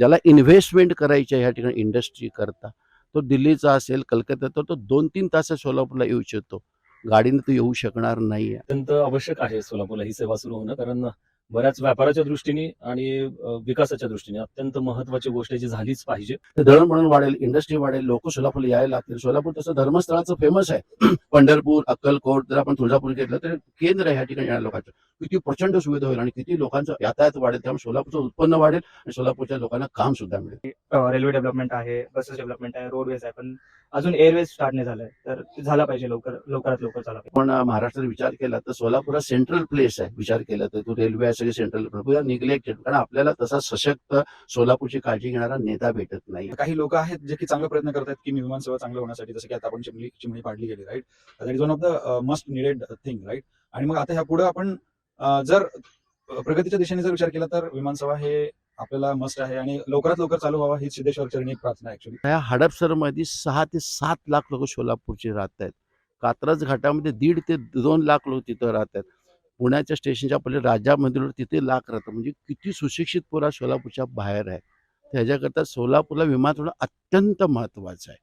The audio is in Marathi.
ज्याला इन्व्हेस्टमेंट करायची आहे ह्या ठिकाणी इंडस्ट्री करता तो दिल्लीचा असेल कलकत्ता तो दोन तीन तास सोलापूरला येऊ शकतो. गाडीने तो येऊ शकणार नाही अत्यंत आवश्यक आहे सोलापूरला ही सेवा सुरू होणं कारण बऱ्याच व्यापाराच्या दृष्टीने आणि विकासाच्या दृष्टीने अत्यंत महत्वाची गोष्ट जी झालीच पाहिजे. तर दळणवळण वाढेल इंडस्ट्री वाढेल लोक सोलापूरला यायला लागतील. सोलापूर तसं धर्मस्थळाचं फेमस आहे. पंढरपूर अक्कलकोट जर आपण तुळजापूर घेतलं तर केंद्र आहे ह्या ठिकाणी येणाऱ्या लोकांचं. किती प्रचंड सुविधा होईल आणि किती लोकांचं यातायात वाढेल त्यामुळे सोलापूरचं उत्पन्न वाढेल आणि सोलापूरच्या लोकांना काम सुद्धा मिळेल. रेल्वे डेव्हलपमेंट आहे बसेस डेव्हलपमेंट आहे रोडवेज आहे पण अजून एअरवेज स्टार्ट नाही झालंय. तर झाला पाहिजे लवकर लवकरात लवकर झाला पण महाराष्ट्रात विचार केला तर सोलापूर हा सेंट्रल प्लेस आहे. विचार केला तर तो रेल्वे सगळे सेंट्रल निग्लेक्टेड कारण आपल्याला तसा सशक्त सोलापूरची काळजी घेणारा नेता भेटत नाही. काही लोक आहेत जे की चांगला प्रयत्न करतात की विमान सेवा चांगलं होण्यासाठी जसं की आता आपण चिमणी चिमणी पाडली गेली right that is one of the must needed thing right आणि मग आता ह्या पुढे आपण अं, जर अं, प्रगतीच्या दिशेने जर विचार केला तर विमान सेवा हे आपल्याला मस्ट आहे आणि लवकरात लवकर चालू व्हावा ही सिद्धेश्वर चरणी एक प्रार्थना ऍक्च्युली या हडपसरमध्ये सहा ते सात लाख लोक सोलापूरचे राहत आहेत कात्रज घाटामध्ये दीड ते दोन लाख लोक तिथं राहत आहेत पुण्याच्या स्टेशनच्या पहिले राजा मंदिरवर तिथे लाख राहतं म्हणजे किती सुशिक्षित पोरा सोलापूरच्या बाहेर आहे त्याच्याकरता सोलापूरला विमानतळ होणं अत्यंत महत्त्वाचं आहे.